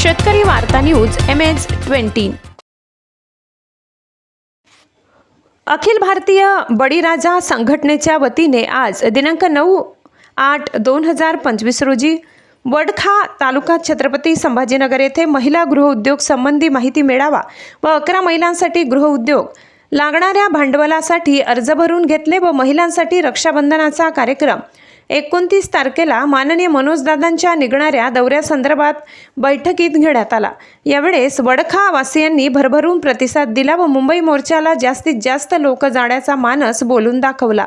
शेतकरी वार्ता news M H twenty अखिल भारतीय बळीराजा संघटनेच्या वतीने आज दिनांक नऊ आठ दोन हजार पंचवीस रोजी वडखा तालुका छत्रपती संभाजीनगर येथे महिला गृहउद्योग संबंधी माहिती मिळावा व अकरा महिलांसाठी गृहउद्योग लागणाऱ्या भांडवलासाठी अर्ज भरून घेतले व महिलांसाठी रक्षाबंधनाचा कार्यक्रम एकोणतीस तारखेला माननीय मनोजदादांच्या निघणाऱ्या दौऱ्यासंदर्भात बैठकीत घेण्यात आला. यावेळेस वडखा वासियांनी भरभरून प्रतिसाद दिला व मुंबई मोर्चाला जास्तीत जास्त लोक जाण्याचा मानस बोलून दाखवला.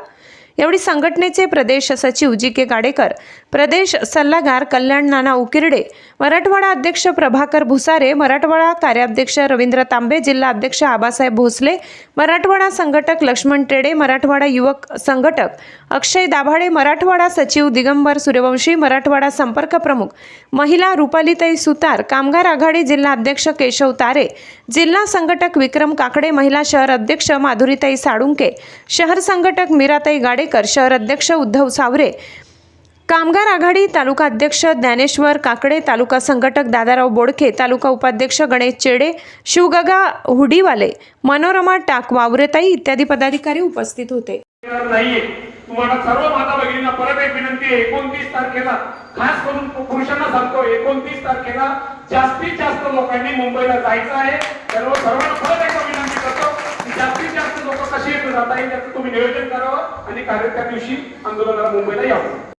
यावेळी संघटनेचे प्रदेश सचिव जी के गाडेकर प्रदेश सल्लागार कल्याण नाना उकिरडे मराठवाडा अध्यक्ष प्रभाकर भुसारे मराठवाडा कार्याध्यक्ष रवींद्र तांबे जिल्हा अध्यक्ष आबासाहेब भोसले मराठवाडा संघटक लक्ष्मण टेडे मराठवाडा युवक संघटक अक्षय दाभाडे मराठवाडा सचिव दिगंबर सूर्यवंशी मराठवाडा संपर्क प्रमुख महिला रुपालीताई सुतार कामगार आघाडी जिल्हा अध्यक्ष केशव तारे जिल्हा संघटक विक्रम काकडे महिला शहर अध्यक्ष माधुरीताई साळुंके शहर संघटक मीराताई गाडे गाडेकर शहर अध्यक्ष उद्धव सावरे कामगार आघाडी तालुका अध्यक्ष ज्ञानेश्वर काकडे तालुका संघटक दादाराव बोडखे तालुका उपाध्यक्ष गणेश चेडे शिवगगा हुडीवाले मनोरमा टाक वावरेताई इत्यादी पदाधिकारी उपस्थित होते. तुम्हाला सर्व माता भगिनींना परत एक विनंती आहे. एकोणतीस तारखेला खास करून पुरुषांना सांगतो एकोणतीस तारखेला जास्तीत जास्त लोकांनी मुंबईला जायचं आहे. सर्व सर्वांना परत एकदा विनंती करतो की जास्तीत जास्त लोक कशी जाता येईल त्याचं तुम्ही नियोजन करावं आणि कार्य त्या दिवशी आंदोलनाला मुंबईला यावं.